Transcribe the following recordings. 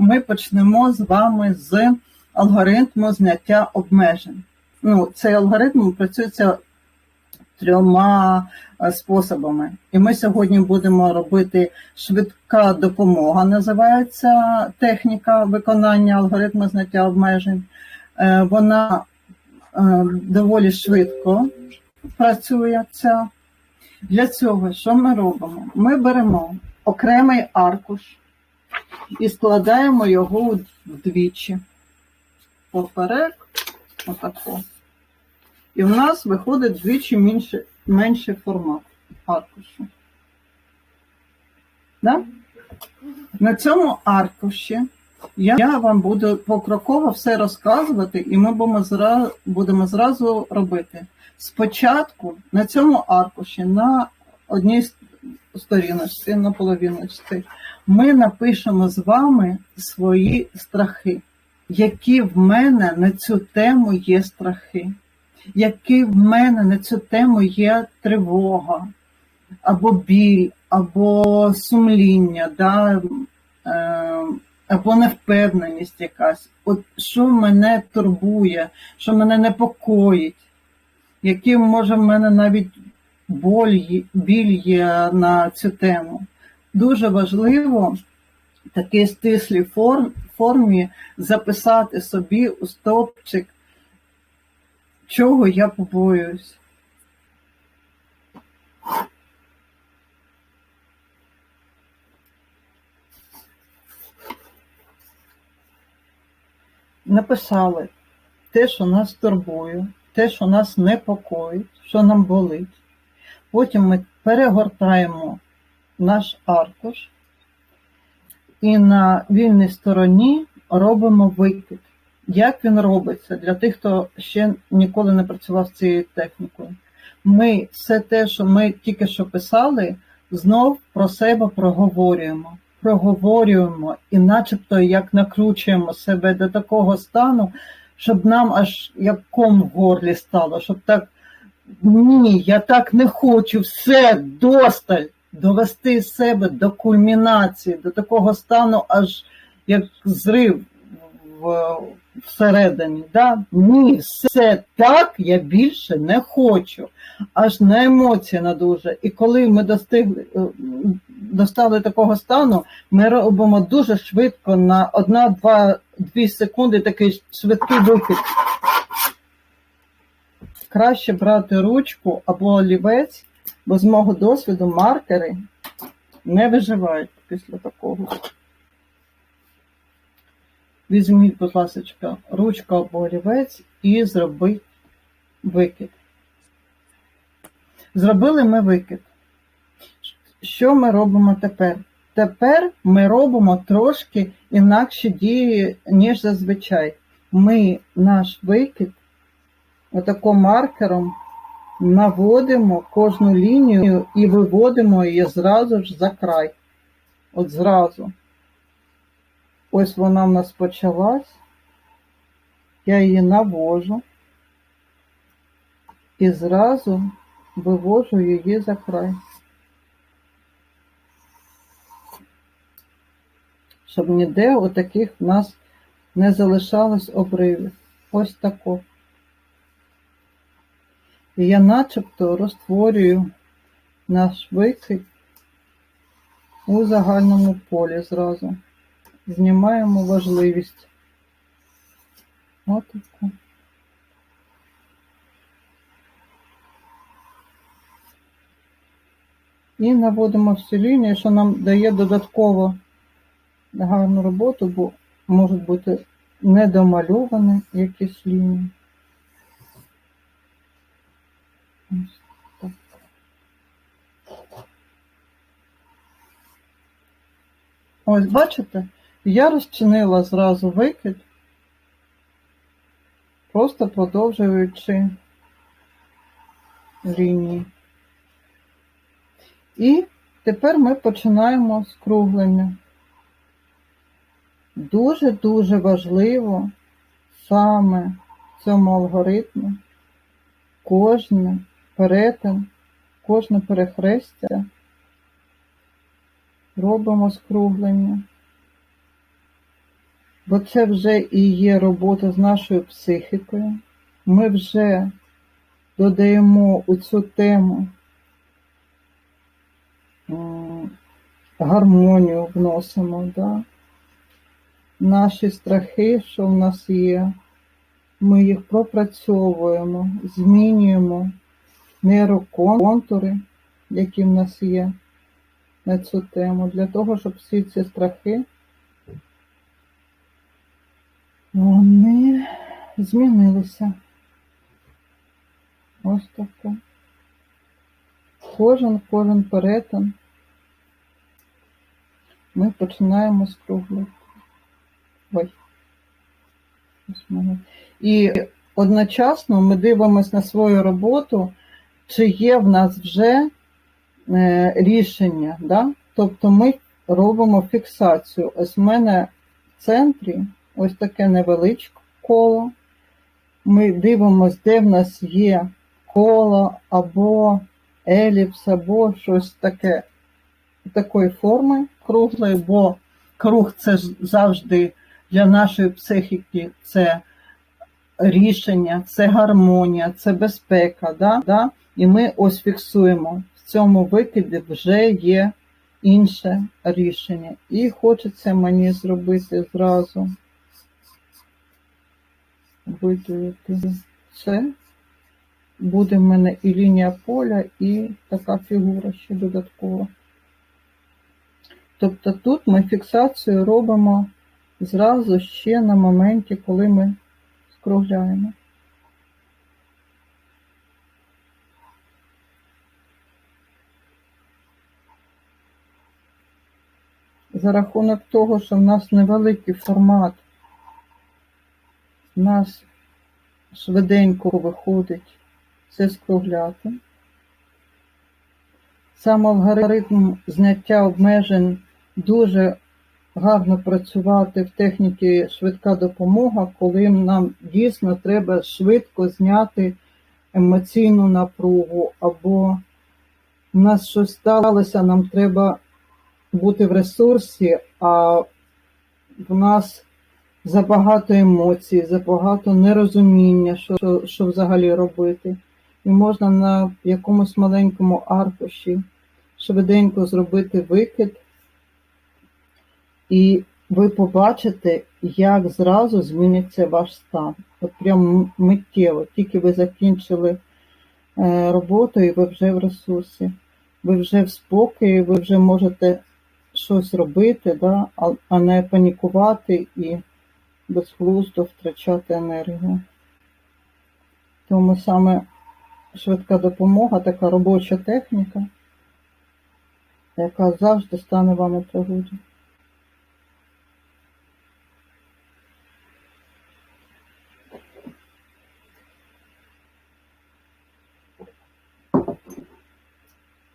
ми почнемо з вами з алгоритму зняття обмежень. Ну, цей алгоритм працюється трьома е, способами. І ми сьогодні будемо робити швидка допомога, називається техніка виконання алгоритму зняття обмежень. Е, Вона е, доволі швидко працює. Для цього що ми робимо? Ми беремо окремий аркуш і складаємо його вдвічі. Поперек, отако. І в нас виходить вдвічі менше, менший формат аркушу. Да? На цьому аркуші я, я вам буду покроково все розказувати, і ми будемо зразу, будемо зразу робити. Спочатку на цьому аркуші, на одній сторіночці, на половиночці, ми напишемо з вами свої страхи, які в мене на цю тему є страхи, які в мене на цю тему є тривога, або біль, або сумління, да, е, або невпевненість якась. От що мене турбує, що мене непокоїть, які може в мене навіть боль, біль є на цю тему. Дуже важливо в такій стислій форм, формі записати собі у стовпчик, чого я побоююсь. Написали те, що нас турбує, те, що нас непокоїть, що нам болить. Потім ми перегортаємо наш аркуш і на вільній стороні робимо викид. Як він робиться для тих, хто ще ніколи не працював з цією технікою? Ми все те, що ми тільки що писали, знов про себе проговорюємо. Проговорюємо і начебто як накручуємо себе до такого стану, щоб нам аж як ком в горлі стало, щоб так ні, я так не хочу, все, досталь, довести себе до кульмінації, до такого стану, аж як зрив в, всередині. Да? Ні, все так я більше не хочу. Аж на емоції надуже. І коли ми достигли, е, достали такого стану, ми робимо дуже швидко на одна-два дві секунди такий швидкий вихід. Краще брати ручку або олівець, бо з мого досвіду маркери не виживають після такого. Візьміть, будь ласка, ручку або олівець і зробіть викид. Зробили ми викид. Що ми робимо тепер? Тепер ми робимо трошки інакші дії, ніж зазвичай. Ми наш викид отако маркером наводимо кожну лінію і виводимо її зразу ж за край. От зразу. Ось вона в нас почалась. Я її навожу і зразу вивожу її за край. Щоб ніде отаких в нас не залишалось обривів. Ось тако. І я начебто розтворюю наш викид у загальному полі зразу. Знімаємо важливість. Отаку. І наводимо всю лінію, що нам дає додатково гарну роботу, бо можуть бути недомальовані якісь лінії. Ось бачите, я розчинила зразу викид, просто продовжуючи лінії. І тепер ми починаємо скруглення. Дуже-дуже важливо саме в цьому алгоритмі кожне перетин, кожне перехрестя робимо скруглення. Бо це вже і є робота з нашою психікою. Ми вже додаємо у цю тему гармонію вносимо, да? наші страхи, що в нас є, ми їх пропрацьовуємо, змінюємо нейроконтури, які в нас є на цю тему, для того, щоб всі ці страхи вони змінилися. Ось таке. Кожен, кожен перетин ми починаємо. Ой. Ось в мене. І одночасно ми дивимося на свою роботу, чи є в нас вже е, рішення. Да? Тобто ми робимо фіксацію. Ось в мене в центрі ось таке невеличке коло. Ми дивимося, де в нас є коло або еліпс, або щось таке такої форми круглої, бо круг це завжди для нашої психіки це рішення, це гармонія, це безпека. Да? Да? І ми ось фіксуємо. В цьому викиді вже є інше рішення. І хочеться мені зробити зразу виділити це. Буде в мене і лінія поля, і така фігура ще додаткова. Тобто тут ми фіксацію робимо зразу ще на моменті, коли ми скругляємо. За рахунок того, що в нас невеликий формат, в нас швиденько виходить це скругляти. Сам алгоритм зняття обмежень дуже гарно працювати в техніці швидка допомога, коли нам дійсно треба швидко зняти емоційну напругу, або в нас щось сталося, нам треба бути в ресурсі, а в нас забагато емоцій, забагато нерозуміння, що, що взагалі робити. І можна на якомусь маленькому аркуші швиденько зробити викид, і ви побачите, як зразу зміниться ваш стан. От прям миттєво, тільки ви закінчили е, роботу і ви вже в ресурсі, ви вже в спокої, ви вже можете щось робити, да? а, не панікувати і безглуздо втрачати енергію. Тому саме швидка допомога, така робоча техніка, яка завжди стане вам у пригоді.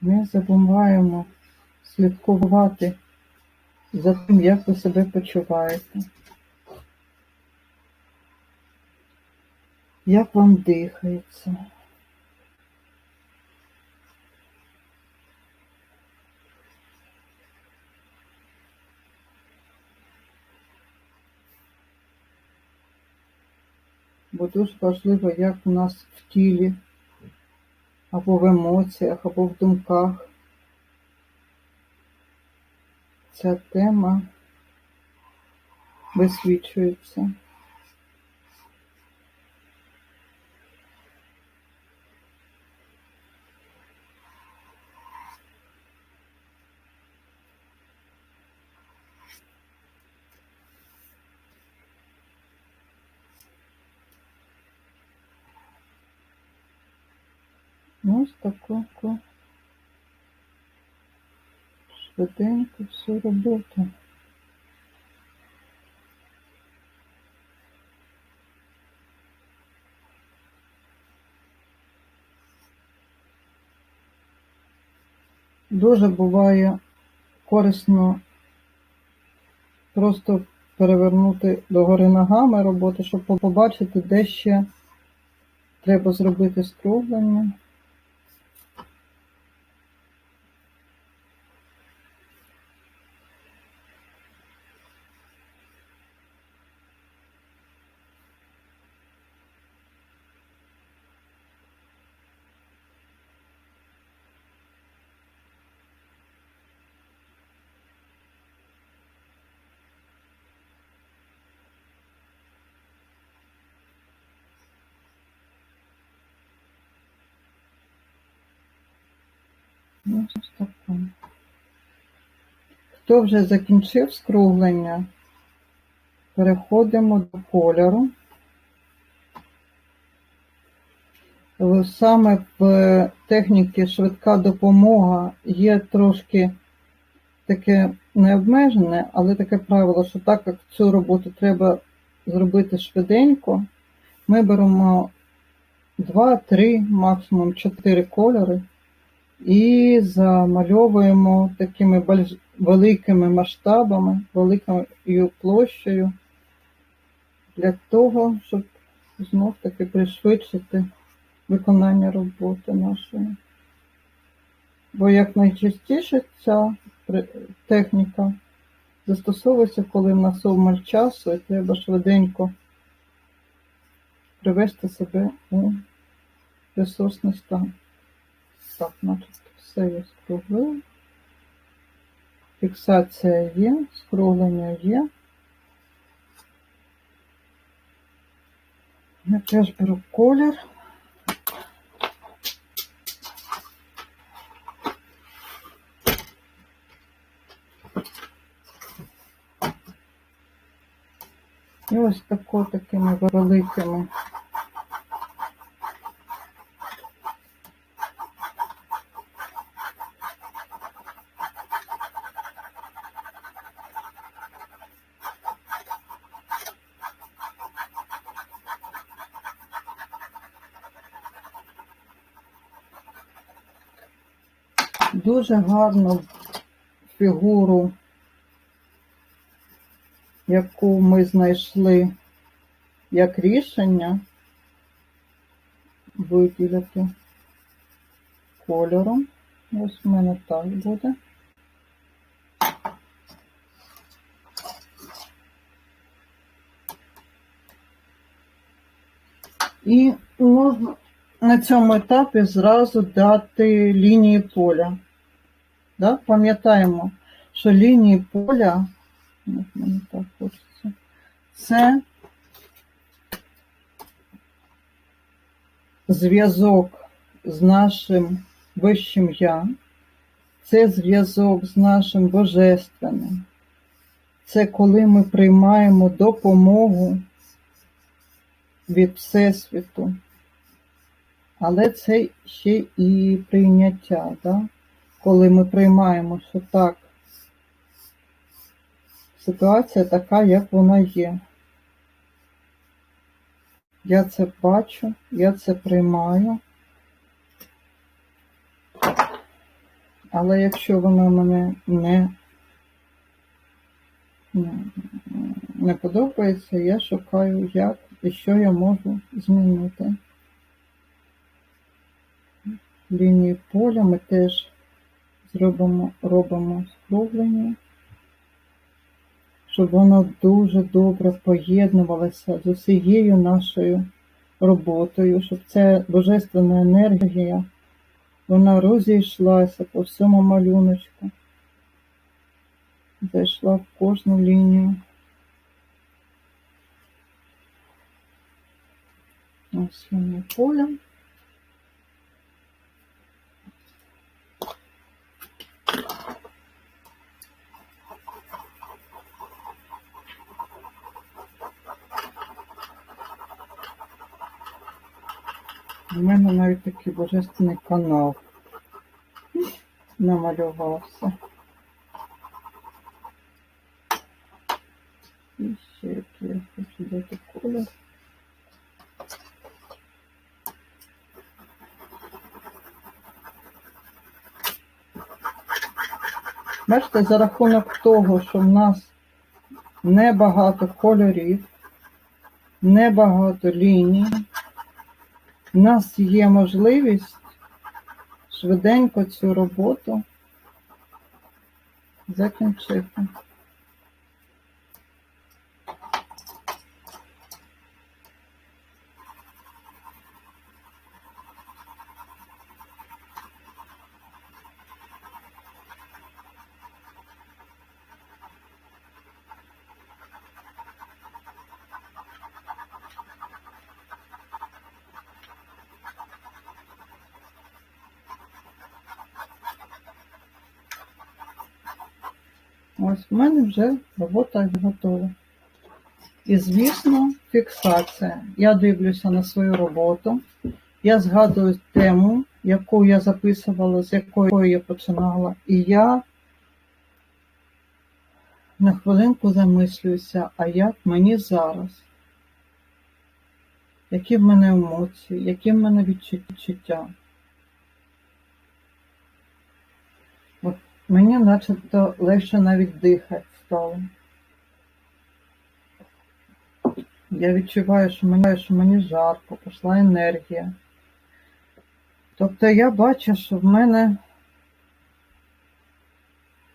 Не забуваємо слідкувати за тим, як ви себе почуваєте. Як вам дихається? Бо дуже важливо, як у нас в тілі, або в емоціях, або в думках ця тема висвічується. Ось таку швиденько всю роботу. Дуже буває корисно просто перевернути догори ногами роботу, щоб побачити, де ще треба зробити скруглення. Хто вже закінчив скруглення, переходимо до кольору. Саме в техніці швидка допомога є трошки таке необмежене, але таке правило, що так як цю роботу треба зробити швиденько, ми беремо 2, 3, максимум 4 кольори і замальовуємо такими великими масштабами, великою площею для того, щоб знов таки пришвидшити виконання роботи нашої. Бо як найчастіше ця техніка застосовується, коли в нас обмаль часу і треба швиденько привести себе у ресурсний стан. Так, значить, все я скруглив. Фіксація є, скруглення є. Я теж беру колір. І ось тако такими великими дуже гарну фігуру, яку ми знайшли як рішення виділяти кольором. Ось в мене так буде. І можна на цьому етапі зразу дати лінії поля. Да? Пам'ятаємо, що лінії поля, от мені так хочеться, це зв'язок з нашим вищим я, це зв'язок з нашим божественним. Це коли ми приймаємо допомогу від Всесвіту. Але це ще і прийняття, да? Коли ми приймаємо, що так, ситуація така, як вона є. Я це бачу, я це приймаю. Але якщо вона мене не, не, подобається, я шукаю, як і що я можу змінити. Лінії поля ми теж зробимо, робимо скруглення, щоб воно дуже добре поєднувалося з усією нашою роботою, щоб ця божественна енергія вона розійшлася по всьому малюночку, зайшла в кожну лінію. Ось лінія поля. У мене навіть такий божественний канал намалювався. І ще який я хочу дати колір. Бачите, за рахунок того, що в нас небагато кольорів, небагато ліній, у нас є можливість швиденько цю роботу закінчити. Ось в мене вже робота готова. І, звісно, фіксація. Я дивлюся на свою роботу, я згадую тему, яку я записувала, з якої я починала, і я на хвилинку замислююся, а як мені зараз? Які в мене емоції, які в мене відчуття? От мені начебто легше навіть дихати стало. Я відчуваю, що мені, що мені жарко, пішла енергія. Тобто я бачу, що в мене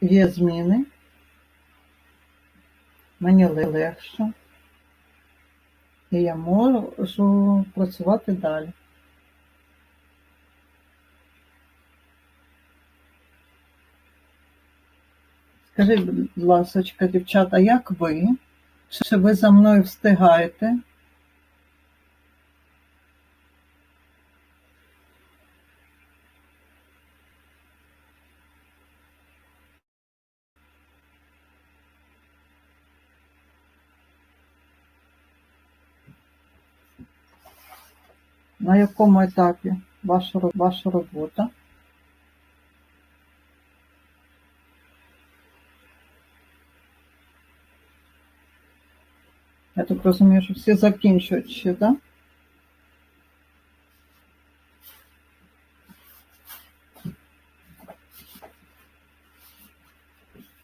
є зміни, мені легше, і я можу працювати далі. Скажіть, будь ласочка, дівчата, як ви? Чи ви за мною встигаєте? На якому етапі ваша, ваша робота? Так розумію, що всі закінчують ще, так? Да?